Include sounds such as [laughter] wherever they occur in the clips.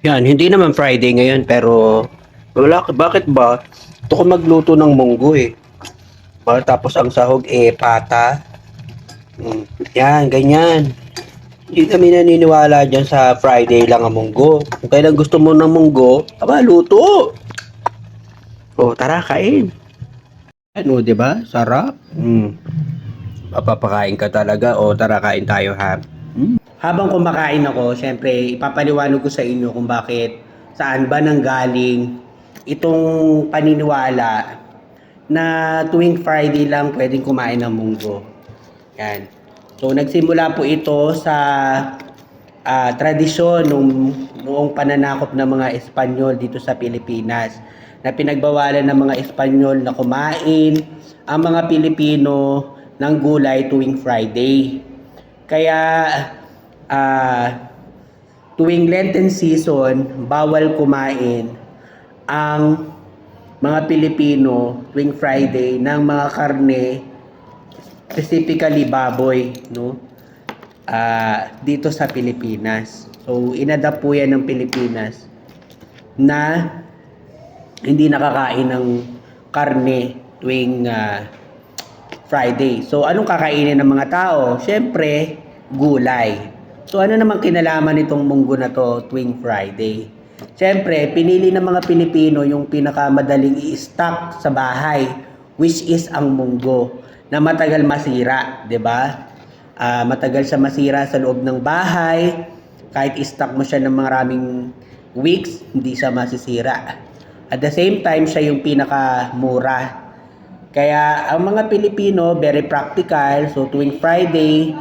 Yan, hindi naman Friday ngayon pero wala bakit ba? Gusto ko magluto ng munggo eh. Ba, tapos ang sahog eh pata. Mm, Yan, ganyan. Hindi kami naniniwala dyan sa Friday lang ang munggo. Kung kailan gusto mo ng munggo, aba, luto. O, tara, kain. Ano, di ba? Sarap. Mm. Papapakain ka talaga. O, tara, kain tayo ha. Habang kumakain ako, syempre, ipapaliwanag ko sa inyo kung bakit, saan ba nanggaling itong paniniwala na tuwing Friday lang pwedeng kumain ng munggo. Yan. So, nagsimula po ito sa ah, tradisyon nung noong pananakop ng mga Espanyol dito sa Pilipinas na pinagbawalan ng mga Espanyol na kumain ang mga Pilipino ng gulay tuwing Friday. Kaya ah tuwing Lenten season, bawal kumain ang mga Pilipino tuwing Friday ng mga karne specifically baboy, no? Ah, dito sa Pilipinas. So, inadapt po yan ng Pilipinas na hindi nakakain ng karne tuwing ah, Friday. So, anong kakainin ng mga tao? Siyempre, gulay. So, ano naman kinalaman nitong munggo na to tuwing Friday? Siyempre, pinili ng mga Pilipino yung pinakamadaling i-stock sa bahay, which is ang munggo, na matagal masira, 'di ba? Ah, matagal siya masira sa loob ng bahay, kahit i-stock mo siya ng maraming weeks, hindi siya masisira. At the same time, siya yung pinakamura. Kaya ang mga Pilipino, very practical. So tuwing Friday,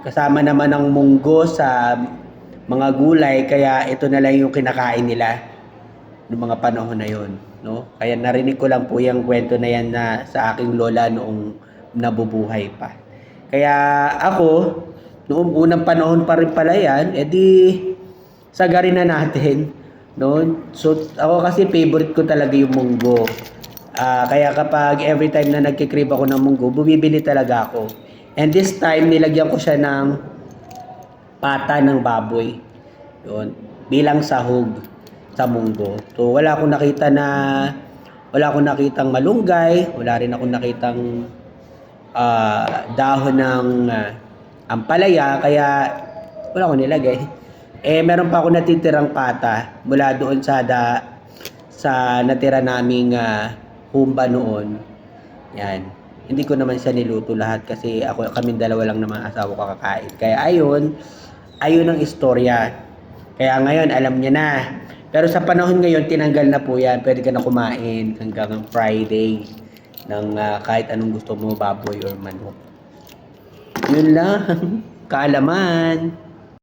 kasama naman ang munggo sa mga gulay, kaya ito na lang yung kinakain nila noong mga panahon na yon, no? Kaya narinig ko lang po yung kwento na yan na sa aking lola noong nabubuhay pa. Kaya ako, noong unang panahon pa rin pala yan, edi sagarin na natin. No? So, ako kasi favorite ko talaga yung munggo. Ah, kaya kapag every time na nagkikrib ako ng munggo, bumibili talaga ako. And this time, nilagyan ko siya ng pata ng baboy. Yun. Bilang sahog sa munggo. So, wala akong nakita na wala akong nakitang malunggay, wala rin akong nakitang ah, dahon ng ah, ampalaya, kaya wala akong nilagay. Eh, meron pa ako natitirang pata mula doon sa da, sa natira naming ah, humba noon. Yan. Hindi ko naman siya niluto lahat kasi ako kami dalawa lang naman asawa ko kakain. Kaya ayun, ayun ang istorya. Kaya ngayon alam niya na. Pero sa panahon ngayon tinanggal na po 'yan. Pwede ka na kumain hanggang Friday ng ah, kahit anong gusto mo, baboy or manok. Yun lang. [laughs] Kaalaman.